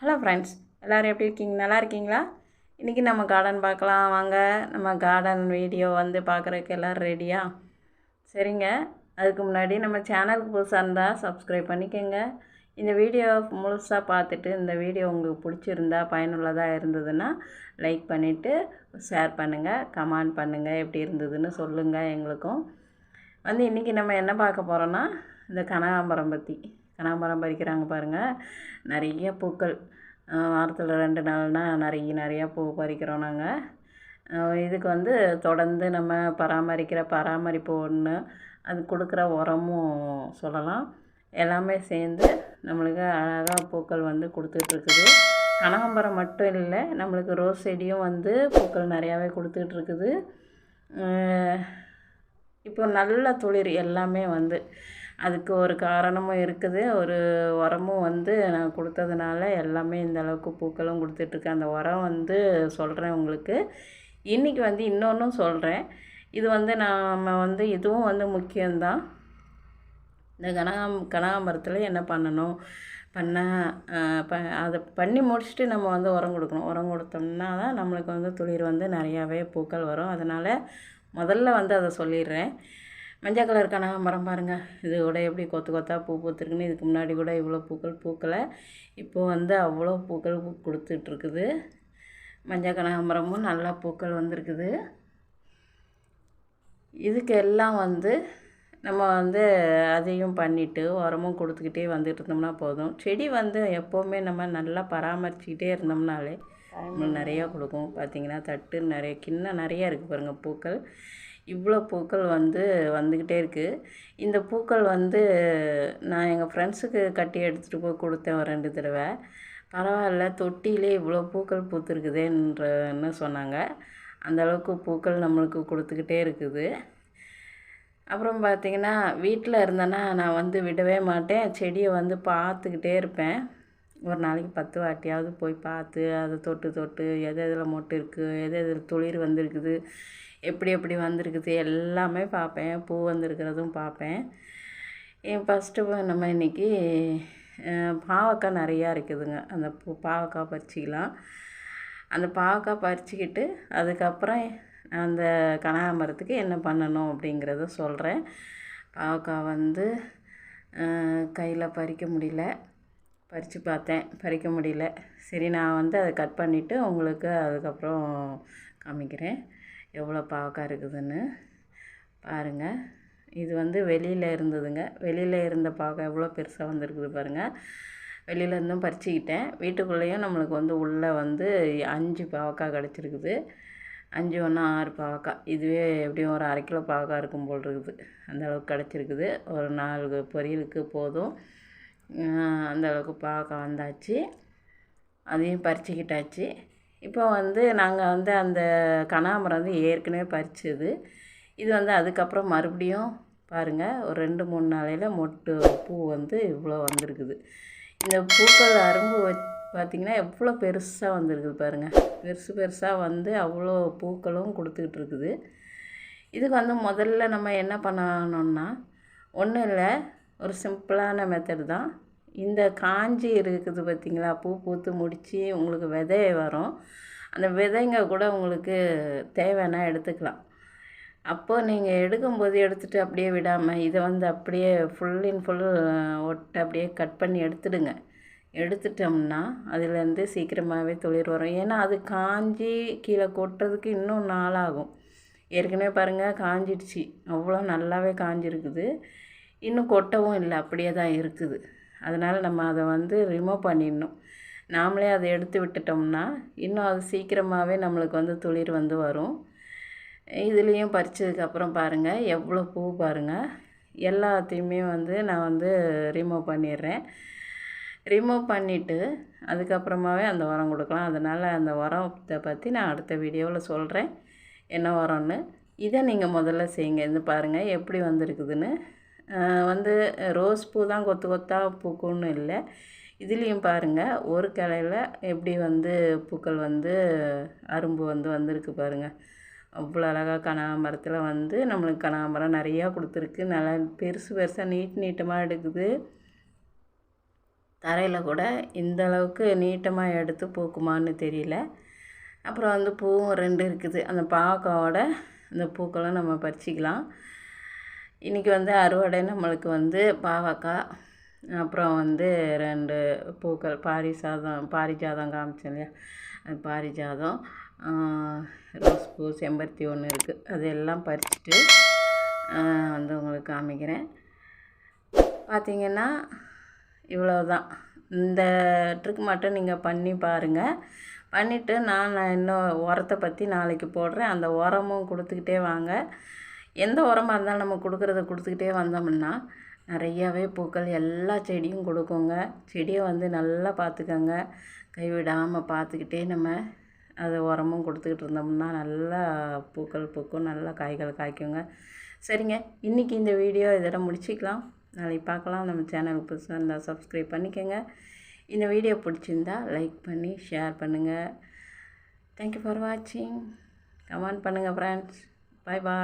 Hello friends எல்லோரும் எப்படி இருக்கீங்க? நல்லா இருக்கீங்களா? இன்றைக்கி நம்ம கார்டன் பார்க்கலாம். வாங்க நம்ம கார்டன் வீடியோ வந்து பார்க்குறதுக்கு எல்லோரும் ரெடியா சரிங்க. அதுக்கு முன்னாடி நம்ம சேனலுக்கு புதுசாக இருந்தால் சப்ஸ்கிரைப் பண்ணிக்கோங்க. இந்த வீடியோ முழுசாக பார்த்துட்டு இந்த வீடியோ உங்களுக்கு பிடிச்சிருந்தா பயனுள்ளதாக இருந்ததுன்னா லைக் பண்ணிவிட்டு ஷேர் பண்ணுங்கள் கமெண்ட் பண்ணுங்கள் எப்படி இருந்ததுன்னு சொல்லுங்கள் எங்களுக்கும். வந்து இன்றைக்கி நம்ம என்ன பார்க்க போகிறோன்னா இந்த கனகாம்பரம் பற்றி கனகாம்பரம் பறிக்கிறாங்க பாருங்கள் நிறைய பூக்கள். வாரத்தில் ரெண்டு நாள்னால் நிறைய நிறையா பூ பறிக்கிறோம் நாங்கள் இதுக்கு வந்து தொடர்ந்து நம்ம பராமரிக்கிற பராமரிப்பு ஒன்று அது கொடுக்குற உரமும் சொல்லலாம். எல்லாமே சேர்ந்து நம்மளுக்கு அழகாக பூக்கள் வந்து கொடுத்துட்ருக்குது கனகாம்பரம் மட்டும் இல்லை நம்மளுக்கு ரோஸ் செடியும் வந்து பூக்கள் நிறையாவே கொடுத்துட்ருக்குது இப்போ நல்ல துளிர் எல்லாமே வந்து அதுக்கு ஒரு காரணமும் இருக்குது. ஒரு உரமும் வந்து நான் கொடுத்ததுனால எல்லாமே இந்த அளவுக்கு பூக்களும் கொடுத்துட்ருக்கு அந்த உரம் வந்து சொல்கிறேன் உங்களுக்கு. இன்றைக்கி வந்து இன்னொன்றும் சொல்கிறேன் இது வந்து நாம் வந்து இதுவும் வந்து முக்கியம்தான். இந்த கனகாம் கனகாம்பரத்தில் என்ன பண்ணணும்? பண்ண ப அதை பண்ணி முடிச்சுட்டு நம்ம வந்து உரம் கொடுக்கணும். உரம் கொடுத்தோம்னா தான் நம்மளுக்கு வந்து துளிர் வந்து நிறையாவே பூக்கள் வரும். அதனால் முதல்ல வந்து அதை சொல்லிடுறேன். மஞ்சள் கலர் கனகாம்பரம் பாருங்கள் இது கூட எப்படி கொத்து கொத்தாக பூ பூத்துருக்குன்னு இதுக்கு முன்னாடி கூட இவ்வளோ பூக்கள் பூக்கலை. இப்போ வந்து அவ்வளோ பூக்கள் கொடுத்துட்ருக்குது. மஞ்சள் கனகாம்பரமும் நல்லா பூக்கள் வந்திருக்குது. இதுக்கு எல்லாம் வந்து நம்ம வந்து அதையும் பண்ணிவிட்டு உரமும் கொடுத்துக்கிட்டே வந்துட்டு இருந்தோம்னா போதும். செடி வந்து எப்போவுமே நம்ம நல்லா பராமரிச்சுக்கிட்டே இருந்தோம்னாலே நிறையா கொடுக்கும். பார்த்திங்கன்னா தட்டு நிறைய கிண்ணம் நிறையா இருக்குது பாருங்கள் பூக்கள். இவ்வளோ பூக்கள் வந்து வந்துக்கிட்டே இருக்குது இந்த பூக்கள் வந்து நான் எங்கள் ஃப்ரெண்ட்ஸுக்கு கட்டி எடுத்துகிட்டு போய் கொடுத்தேன் ஒரு ரெண்டு தடவை. பரவாயில்ல தொட்டியிலே இவ்வளோ பூக்கள் பூத்துருக்குதேன்றன்னு சொன்னாங்க. அந்தளவுக்கு பூக்கள் நம்மளுக்கு கொடுத்துக்கிட்டே இருக்குது. அப்புறம் பார்த்திங்கன்னா வீட்டில் இருந்தேன்னா நான் வந்து விடவே மாட்டேன். செடியை வந்து பார்த்துக்கிட்டே இருப்பேன். ஒரு நாளைக்கு பத்து வாட்டியாவது போய் பார்த்து அதை தொட்டு தொட்டு எது எதில் மொட்டு இருக்குது எது எதில் துளிர் வந்திருக்குது எப்படி எப்படி வந்திருக்குது எல்லாமே பார்ப்பேன். பூ வந்திருக்கிறதும் பார்ப்பேன். என் ஃபஸ்ட்டு நம்ம இன்றைக்கி பாவக்காய் நிறையா இருக்குதுங்க. அந்த பூ பாவக்காய் பறிச்சிக்கலாம். அந்த பாவக்காய் பறிச்சிக்கிட்டு அதுக்கப்புறம் அந்த கனகாம்பரத்துக்கு என்ன பண்ணணும் அப்படிங்கிறத சொல்கிறேன் பாவக்காய் வந்து கையில் பறிக்க முடியல. பறித்து பார்த்தேன். பறிக்க முடியல. சரி நான் வந்து அதை கட் பண்ணிவிட்டு உங்களுக்கு அதுக்கப்புறம் காமிக்கிறேன். எவ்வளோ பாவக்காய் இருக்குதுன்னு. பாருங்கள் இது வந்து வெளியில் இருந்ததுங்க. வெளியில் இருந்த பாவக்காய் எவ்வளோ பெருசாக வந்திருக்குது பாருங்கள் வெளியில் இருந்தும் பறிச்சுக்கிட்டேன். வீட்டுக்குள்ளேயும் நம்மளுக்கு வந்து உள்ளே வந்து அஞ்சு பாவக்காய் கிடச்சிருக்குது. அஞ்சு ஒன்று ஆறு பாவக்காய். இதுவே எப்படியும் ஒரு அரை கிலோ பாவக்காய் இருக்கும் போல் இருக்குது. அந்த அளவுக்கு கிடச்சிருக்குது. ஒரு நாலு பொரியலுக்கு போதும். அந்தளவுக்கு பார்க்க பாவக்காய் வந்தாச்சு. அதையும் பறிச்சுக்கிட்டாச்சு. இப்போ வந்து நாங்கள் வந்து அந்த கனகாம்பரம் வந்து ஏற்கனவே பறிச்சது. இது வந்து அதுக்கப்புறம் மறுபடியும் பாருங்கள் ஒரு ரெண்டு மூணு நாளையில் மொட்டு பூ வந்து இவ்வளோ வந்திருக்குது. இந்த பூக்கள் அரும்பு வச் பார்த்திங்கன்னா எவ்வளோ பெருசாக வந்திருக்குது பாருங்கள் பெருசு பெருசாக வந்து அவ்வளோ பூக்களும் கொடுத்துக்கிட்டு இருக்குது. இதுக்கு வந்து முதல்ல நம்ம என்ன பண்ணணும்னா ஒன்றும் இல்லை ஒரு சிம்பிளான மெத்தடு தான். இந்த காஞ்சி இருக்குது பார்த்திங்களா? பூ பூத்து முடித்து உங்களுக்கு விதை வரும். அந்த விதைங்க கூட உங்களுக்கு தேவைன்னா எடுத்துக்கலாம். அப்போது நீங்கள் எடுக்கும்போது எடுத்துகிட்டு அப்படியே விடாமல் இதை வந்து அப்படியே ஃபுல் இன் ஃபுல் ஒட்டை அப்படியே கட் பண்ணி எடுத்துடுங்க. எடுத்துட்டோம்னா அதுலேருந்து சீக்கிரமாகவே தொழில் வரும். ஏன்னா அது காஞ்சி கீழே கொட்டுறதுக்கு இன்னும் நாளாகும். ஏற்கனவே பாருங்கள் காஞ்சிடுச்சு. அவ்வளோ நல்லாவே காஞ்சிருக்குது. இன்னும் கொட்டவும் இல்லை அப்படியே தான் இருக்குது. அதனால் நம்ம அதை வந்து ரிமூவ் பண்ணிடணும். நாமளே அதை எடுத்து விட்டுட்டோம்னா இன்னும் அது சீக்கிரமாகவே நம்மளுக்கு வந்து துளிர் வந்து வரும். இதுலேயும் பறித்ததுக்கப்புறம் பாருங்கள் எவ்வளோ பூ பாருங்கள் எல்லாத்தையுமே வந்து நான் வந்து ரிமூவ் பண்ணிடுறேன். ரிமூவ் பண்ணிவிட்டு அதுக்கப்புறமாவே அந்த உரம் கொடுக்கலாம். அதனால் அந்த உரத்தை பற்றி நான் அடுத்த வீடியோவில் சொல்கிறேன் என்ன உரம்னு. இதை நீங்கள் முதல்ல செய்யுங்க. இது பாருங்கள் எப்படி வந்திருக்குதுன்னு. வந்து ரோஸ் பூ தான் கொத்து கொத்தாக பூக்கும்னு இல்லை. இதுலேயும் பாருங்கள் ஒரு கிளையில் எப்படி வந்து பூக்கள் வந்து அரும்பு வந்து வந்திருக்கு பாருங்கள் அவ்வளோ அழகாக கனகாம்பரத்தில் வந்து நம்மளுக்கு கனகாம்பரம் நிறையா கொடுத்துருக்கு. நல்லா பெருசு பெருசாக நீட் நீட்டமாக எடுக்குது. தரையில் கூட இந்த அளவுக்கு நீட்டமாக எடுத்து பூக்குமான்னு தெரியல. அப்புறம் வந்து பூவும் ரெண்டு இருக்குது. அந்த பாக்காவோட இந்த பூக்களும் நம்ம பறிச்சிக்கலாம். இன்றைக்கி வந்து அறுவடை நம்மளுக்கு வந்து பாவக்காய் அப்புறம் வந்து ரெண்டு பூக்கள் பாரிசாதம் பாரிஜாதம் காமிச்சேன் இல்லையா? பாரிஜாதம் ரோஸ் பூ செம்பருத்தி ஒன்று இருக்குது அதெல்லாம் பறிச்சுட்டு வந்து உங்களுக்கு காமிக்கிறேன். பார்த்திங்கன்னா இவ்வளோதான் இந்த ட்ரிக் மட்டும் நீங்கள் பண்ணி பாருங்கள் பண்ணிவிட்டு நான் இன்னும் உரத்தை பற்றி நாளைக்கு போடுறேன். அந்த உரமும் கொடுத்துக்கிட்டே வாங்க. எந்த உரமாக இருந்தாலும் நம்ம கொடுக்குறத கொடுத்துக்கிட்டே வந்தோம்னா நிறையாவே பூக்கள் எல்லா செடியும் கொடுக்குங்க. செடியை வந்து நல்லா பார்த்துக்கோங்க. கைவிடாமல் பார்த்துக்கிட்டே நம்ம அது உரமும் கொடுத்துக்கிட்டு இருந்தோம்னா நல்லா பூக்கள் பூக்கும் நல்லா காய்கள் காய்க்குங்க. சரிங்க இன்றைக்கி இந்த வீடியோ இதோட முடிச்சிக்கலாம். நாளைக்கு பார்க்கலாம். நம்ம சேனலுக்கு புதுசாக இருந்தால் சப்ஸ்கிரைப் பண்ணிக்கோங்க. இந்த வீடியோ பிடிச்சிருந்தா லைக் பண்ணி ஷேர் பண்ணுங்கள் தேங்க்யூ ஃபார் வாட்சிங் கமெண்ட் பண்ணுங்கள் ஃப்ரெண்ட்ஸ் பாய் பாய்